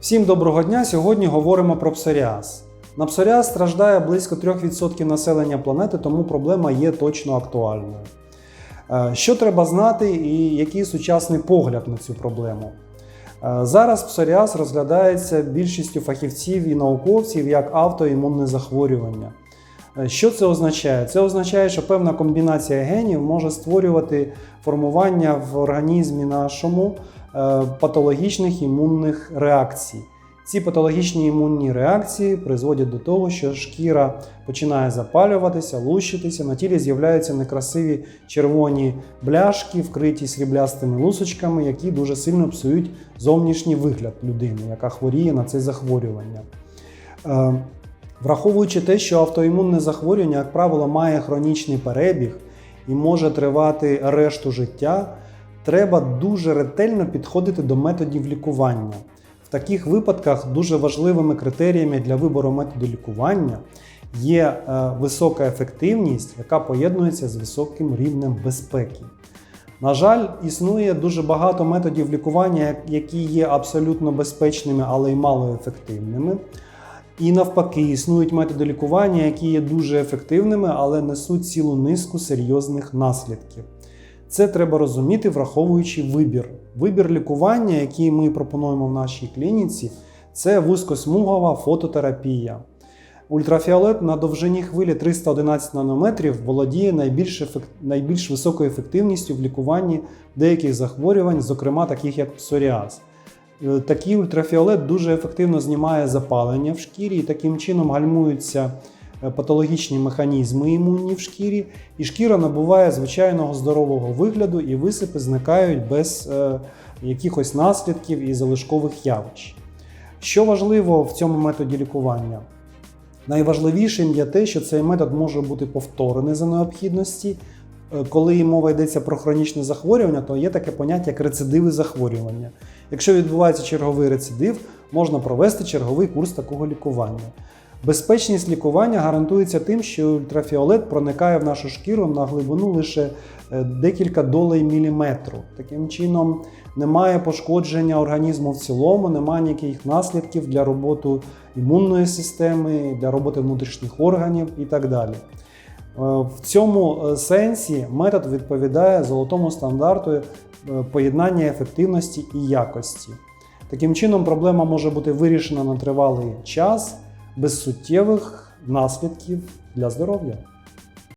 Всім доброго дня! Сьогодні говоримо про псоріаз. На псоріаз страждає близько 3% населення планети, тому проблема є точно актуальною. Е, Що треба знати і який сучасний погляд на цю проблему? Е, Зараз псоріаз розглядається більшістю фахівців і науковців як автоімунне захворювання. Е, Що це означає? Це означає, що певна комбінація генів може створювати формування в організмі нашому е, патологічних імунних реакцій. Ці патологічні імунні реакції призводять до того, що шкіра починає запалюватися, лущитися, на тілі з'являються некрасиві червоні бляшки, вкриті сріблястими лусочками, які дуже сильно псують зовнішній вигляд людини, яка хворіє на це захворювання. Враховуючи те, що автоімунне захворювання, як правило, має хронічний перебіг і може тривати решту життя, треба дуже ретельно підходити до методів лікування. В таких випадках дуже важливими критеріями для вибору методу лікування є е, висока ефективність, яка поєднується з високим рівнем безпеки. На жаль, існує дуже багато методів лікування, які є абсолютно безпечними, але й малоефективними. І навпаки, існують методи лікування, які є дуже ефективними, але несуть цілу низку серйозних наслідків. Це треба розуміти, враховуючи вибір. Вибір лікування, який ми пропонуємо в нашій клініці, це вузькосмугова фототерапія. Ультрафіолет на довжині хвилі 311 нанометрів володіє найбільш, ефект... найбільш високою ефективністю в лікуванні деяких захворювань, зокрема таких як псоріаз. Е, Такий ультрафіолет дуже ефективно знімає запалення в шкірі і таким чином гальмуються е, патологічні механізми імунні в шкірі, і шкіра набуває звичайного здорового вигляду, і висипи зникають без е, якихось наслідків і залишкових явищ. Що важливо в цьому методі лікування? Найважливішим є те, що цей метод може бути повторений за необхідності. Е, Коли мова йдеться про хронічне захворювання, то є таке поняття як рецидиви захворювання. Якщо відбувається черговий рецидив, можна провести черговий курс такого лікування. Безпечність лікування гарантується тим, що ультрафіолет проникає в нашу шкіру на глибину лише е, декілька долей міліметру. Таким чином, немає пошкодження організму в цілому, немає ніяких наслідків для роботи імунної системи, для роботи внутрішніх органів і так далі. Е, В цьому е, сенсі метод відповідає золотому стандарту е, поєднання ефективності і якості. Таким чином, проблема може бути вирішена на тривалий час без суттєвих наслідків для здоров'я.